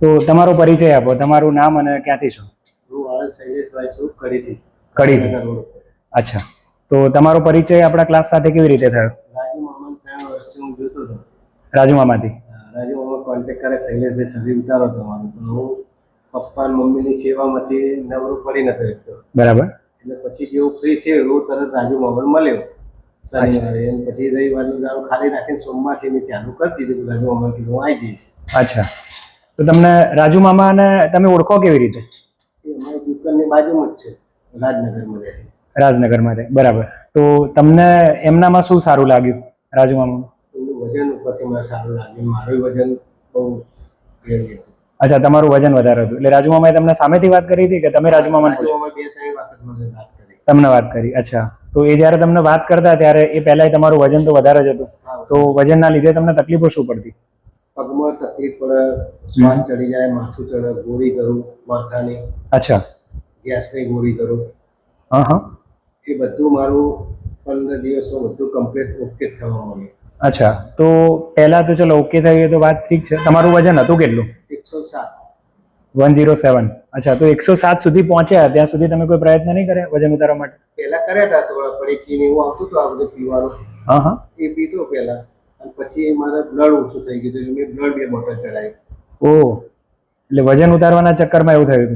તો તમારો પરિચય આપો. તમારું નામ અને ક્યાંથી છો? હું આણંદ શૈલેષભાઈ છું કડીથી. કડીથી. અચ્છા. તો તમારો પરિચય આપણા ક્લાસ સાથે કેવી રીતે થયો? રાજુ મામા ત્રણ વર્ષથી હું જોતો હતો. રાજુમામાંથી રાજુ મામા કોન્ટેક્ટ કરે શૈલેષભાઈ સદી ઉતારો તમારો પણ હું પપ્પા મમ્મીની સેવામાંથી નવરો પડી નતો એકતો બરાબર. એટલે પછી જેવું ફ્રી થયો એવું તરત રાજુ મામાને મળ્યો. શનિવારે અને પછી રવિવારનું દાડો ખાલી રાખીને સોમવારથી મેં ચાલુ કરી દીધું. રાજુ મામા કીધું હું આવી જઈશ. અચ્છા. તો તમને રાજુ મામાને તમે ઓળખો કેવી રીતે? દુકાનની બાજુમાં જ છે રાજનગરમાં રાજનગરમાં રહે બરાબર. તો તમને એમનામાં શું સારું લાગ્યું રાજુ મામા વજન ઉપરથી મને સારું લાગ્યું મારું વજન બહુ અચ્છા તમારું વજન વધારે હતું. એટલે રાજુ મામાએ તમને સામેથી વાત કરી હતી કે તમે રાજુ મામાને પૂછ્યું મામા તમને વાત કરી અચ્છા. તો એ જ્યારે તમને વાત કરતા ત્યારે એ પહેલાંય તમારું વજન તો વધારે જ હતું. તો વજનના લીધે તમને તકલીફો શું પડતી? તકલીફ પડે શ્વાસ ચડી જાય માથું ચડે ગોળી કરું માથાની અચ્છા. ગેસની ગોળી કરું. હા હા. એ બધું મારું પંદર દિવસમાં બધું કમ્પ્લીટ ઓકે થવા માંડ્યું. અચ્છા. તો પહેલા તો ચલો ઓકે થઈ ગયું તો વાત ઠીક છે. તમારું વજન હતું કેટલું? એકસો સાત. વન ઝીરો સેવન અચ્છા તો એકસો સાત સુધી પહોંચ્યા. ત્યાં સુધી તમે કોઈ પ્રયત્ન નહીં કર્યા વજન ઉતારવા માટે? પહેલા કર્યા હતા થોડા પડીકી ને એવું આવતું હતું આ બધું પીવાનું. હા હા. એ પીતો પહેલા. અને પછી મારે બ્લડ ઓછું થઈ ગયું એટલે મેં બ્લડ બે બોટલ ચડાવી ઓ. એટલે વજન ઉતારવાના ચક્કરમાં એવું થયું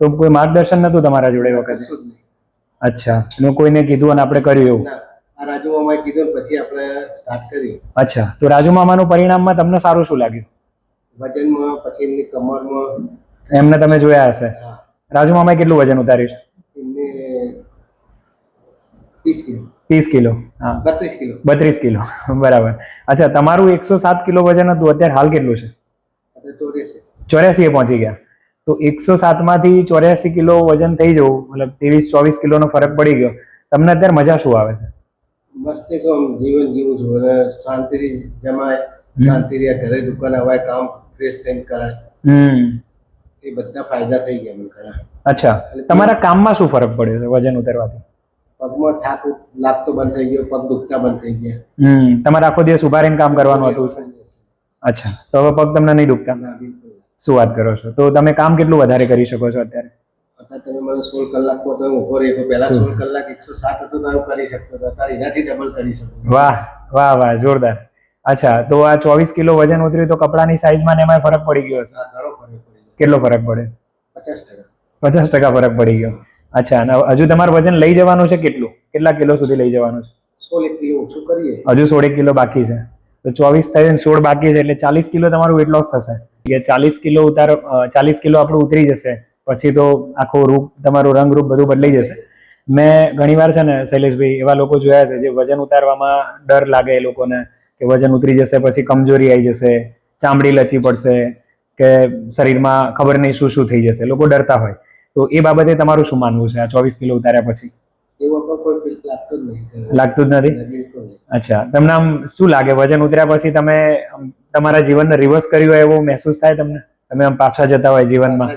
તો કોઈ માર્ગદર્શન નતું તમારા જોડે વખતે? અચ્છા. એનું કોઈને કીધું અને આપણે કર્યું એવું? આ રાજુ મામાએ કીધું પછી આપણે સ્ટાર્ટ કર્યું. અચ્છા. તો રાજુ મામાનું પરિણામમાં તમને સારું શું લાગ્યું? વજનમાં પછી એમની કમરમાં. એમને તમે જોયા હશે. રાજુ મામાએ કેટલું વજન ઉતાર્યું છે? એમને ત્રીસ કિલો. ત્રીસ કિલો. હા બત્રીસ કિલો. બત્રીસ કિલો. બરાબર. અચ્છા તમારું એકસો સાત કિલો વજન હતું અત્યારે હાલ કેટલું છે? ચોર્યાસી. એ પહોંચી ગયા. તો એકસો સાતમાંથી ચોર્યાસી કિલો વજન થઈ જવું મતલબ ત્રેવીસ ચોવીસ કિલોનો ફરક પડી ગયો. તમને અત્યારે મજા શું આવે છે? મસ્ત આમ જીવન જીવું છું. અને શાંતિથી જમાય શાંતિથી ઘરે દુકાન અવાય કામ ફ્રેશ થઈને કરાય. એ બધા ફાયદા થઈ ગયા મને ઘણા. અચ્છા. તમારા કામમાં શું ફરક પડ્યો વજન ઉતારવાથી? પગમાં થાક લાગતો બંધ થઈ ગયો પગ દુખતા બંધ થઈ ગયા. હમ તમારે આખો દિવસ ઊભા રહીને કામ કરવાનું હતું. અચ્છા તો હવે પગ તમને નહીં દુખતા? શું વાત કરો છો? તો તમે કામ કેટલું વધારે કરી શકો છો અત્યારે? અત્યારે તમે મને સોળ કલાક તો હું ઊભો રહી પહેલા સોળ કલાક એકસો સાત હતો તો હું કરી શકતો હતો. અત્યારે એનાથી ડબલ કરી શકું વાહ વાહ વાહ જોરદાર. અચ્છા તો આ ચોવીસ કિલો વજન ઉતર્યું તો કપડાની સાઈઝમાં ને એમાં ફરક પડી ગયો છે કેટલો ફરક પડે? પચાસ ટકા. પચાસ ટકા ફરક પડી ગયો. અચ્છા અને હજુ તમારું વજન લઈ જવાનું છે કેટલું? કેટલા કિલો સુધી લઈ જવાનું છે? સોળ કિલો ઓછું કરીએ. હજુ સોળ કિલો બાકી છે. તો ચોવીસ થઈને સોળ બાકી છે એટલે ચાલીસ કિલો તમારું વેટ લોસ થશે. કે ચાલીસ કિલો ઉતાર ચાલીસ કિલો આપણું ઉતરી જશે. પછી તો આખું રૂપ તમારું રંગ રૂપ બધું બદલાઈ જશે. મેં ઘણીવાર છે ને શૈલેષભાઈ એવા લોકો જોયા છે જે વજન ઉતારવામાં ડર લાગે એ લોકોને કે વજન ઉતરી જશે પછી કમજોરી આવી જશે ચામડી લચી પડશે કે શરીરમાં ખબર નહીં શું શું થઈ જશે. લોકો ડરતા હોય. તો એ બાબતે તમારું શું માનવું છે? આ ચોવીસ કિલો ઉતાર્યા પછી? લાગતું જ નથી? અચ્છા. તમને આમ શું લાગે? વજન ઉતર્યા પછી તમે તમારા જીવનને રિવર્સ કર્યું હોય એવો મહેસૂસ થાય તમને? તમે આમ પાછા જતા હોય જીવનમાં?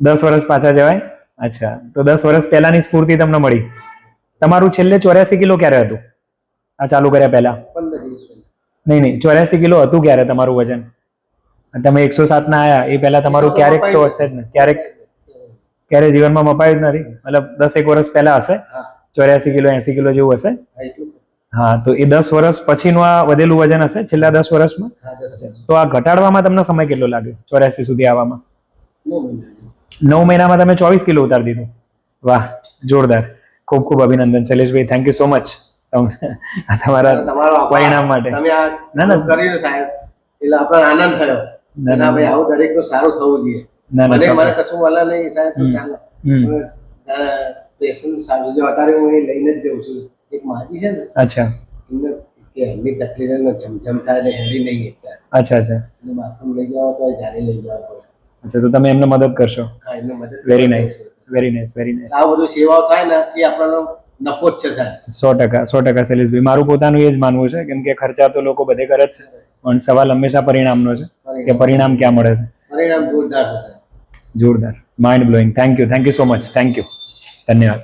દસ વર્ષ. પાછા જવાય? અચ્છા. તો દસ વર્ષ પહેલાની સ્ફૂર્તિ તમને મળી. તમારું છેલ્લે ચોર્યાસી કિલો ક્યારે હતું? આ ચાલુ કર્યા પહેલા. નહીં નહીં. ચોર્યાસી કિલો હતું ક્યારે તમારું વજન? તમે એકસો સાત ના આયા એ પહેલા તમારું ક્યારેક તો હશે જ ને. ક્યારેક ક્યારે જીવનમાં મપાયું જ નથી. મતલબ દસ એક વર્ષ પહેલા હશે ચોર્યાસી કિલો એસી કિલો જેવું હશે. હા, તો એ દસ વર્ષ પછીનું આ વધેલું વજન હશે છેલ્લા દસ વર્ષમાં. તો આ ઘટાડવામાં તમને સમય કેટલો લાગ્યો ચોર્યાસી સુધી આવવામાં? નવ મહિનામાં તમે ચોવીસ કિલો ઉતારી દીધું. વાહ જોરદાર. ખૂબ ખૂબ અભિનંદન Shaileshbhai thank you so much તમારા પરિણામ માટે. ના, ના. કર્યું સાહેબ. એટલે આપણને આનંદ થયો. ના, ભાઈ આવું દરેક સારું થવું જોઈએ. મને મને કશું વાલા નહીં સાહેબ તો ચાલે. પેશન્ટ સારું જો અત્યારે હું એ લઈને જ જઉં છું. એક માજી છે ને અચ્છા. એમને કે એમની તકલીફ ને જમજમ થાય ને હેરી નહીં એકતા. અચ્છા અચ્છા. એટલે બાથરૂમ લઈ જાઓ તો જારી લઈ જાઓ અચ્છા તો તમે એમને મદદ કરશો? હા એમને મદદ very nice very nice very nice આ બધું સેવાઓ થાય ને એ આપણને નફો જ છે સાહેબ. સો ટકા સો ટકા શૈલેષભાઈ મારું પોતાનું એ જ માનવું છે કેમ કે ખર્ચા તો લોકો બધે કરે જ છે પણ સવાલ હંમેશા પરિણામનો છે કે પરિણામ. ક્યાં મળે છે? પરિણામ જોરદાર છે જોરદાર. Mind blowing thank you thank you so much thank you ધન્યવાદ.